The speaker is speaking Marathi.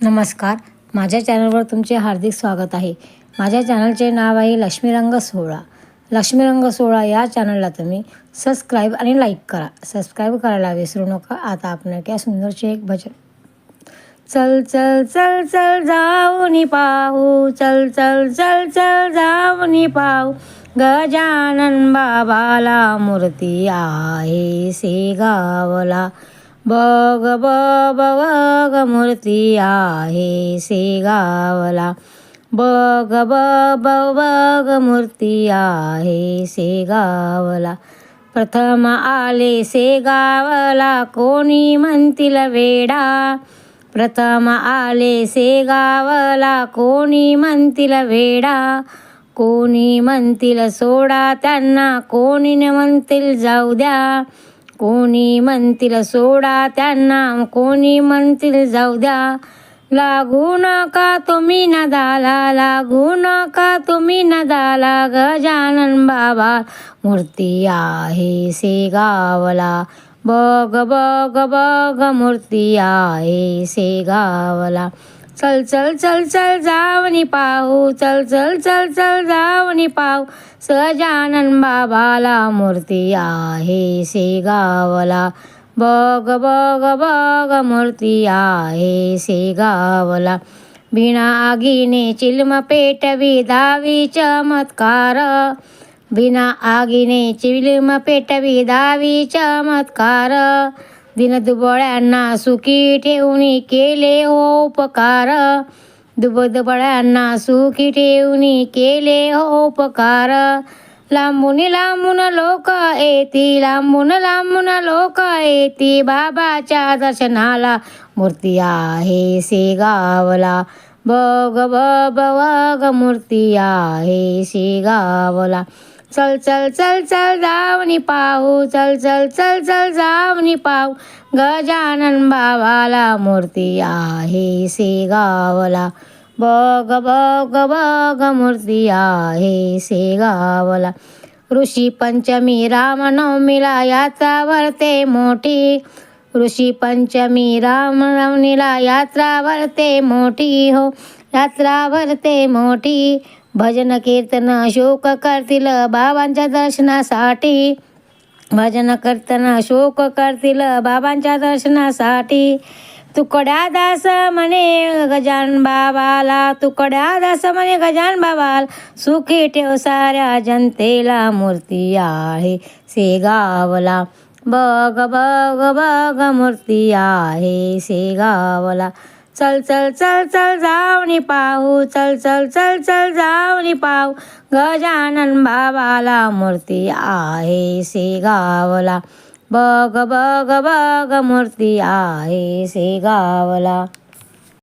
नमस्कार. माझ्या चॅनलवर तुमचे हार्दिक स्वागत आहे. माझ्या चॅनलचे नाव आहे लक्ष्मीरंग सोहळा. लक्ष्मीरंग सोहळा या चॅनलला तुम्ही सबस्क्राईब आणि लाईक करा. सबस्क्राईब करायला विसरू नका. आता आपण त्या सुंदरचे एक भजन चल चल चल चल जाऊनी पाहू. चल चल चल चल जाऊनी पाहू. गजानन बाबाला मूर्ती आहे. से गावला बग बग मूर्ती आहे सेगावला बग ब बग मूर्ती आहे शेगावला प्रथम आले सेगावला कोणी म्हणतील वेडा? प्रथम आले शेगावला कोणी म्हणतील वेडा? कोणी म्हणतील सोडा त्यांना कोणी न म्हणतील जाऊ द्या? कोणी म्हणतील सोडा त्यांना कोणी म्हणतील जाऊ द्या. लागू नका तुम्ही नदाला लागू नका तुम्ही नदाला गजानन बाबा. मूर्ती आहे सेगावला बघ बघ बघ मूर्ती आहे सेगावला चल चल चल चल जावनी पाहू. चल चल चल चल जावनी पाहू. सजानन बाबाला मूर्ती आहे शेगावला. बघ बग बग मूर्ती आहे शेगावला. बिना आगीने चिलम पेटवी दावी चमत्कार. बिना आगीने चिलम पेटवी दावी चमत्कार. दिन दुबळ्यांना सुखी ठेवून केले हो उपकार. दुब दुबळ्यांना सुखी ठेवून केले हो उपकार. लांबून लांबून लोक येती लांबून लांबून लोक येती. बाबाच्या दर्शनाला मूर्ती आहे शेगावला. बघ भ बघ मूर्ती आहे शेगावला. चल चल चल चल जावनी पाहू. चल चल चल चल जावनी पाहू. गजानन बाबाला मूर्ती आहे सेगावला बग बग बग मूर्ती आहे सेगावला ऋषी पंचमी रामनवमीला यात्रा भरते मोठी. ऋषी पंचमी रामनवमीला यात्रा भरते मोठी हो. यात्रा भरते मोठी. भजन कीर्तन शोक करतील बाबांच्या दर्शनासाठी. भजन कीर्तन शोक करतील बाबांच्या दर्शनासाठी. तुकड्या दास म्हणे गजान बाबाला तुकड्या दास म्हणे गजान बाबाला सुखी ठेव साऱ्या जनतेला मूर्ती आहे. सेगावला बघ बघ बघ मूर्ती आहे. सेगावला चल चल चल चल जावनी पाहू. चल चल चल चल जावनी पाहू. गजानन बाबाला मूर्ती आहे सेगावला बग बघ बघ मूर्ती आहे सेगावला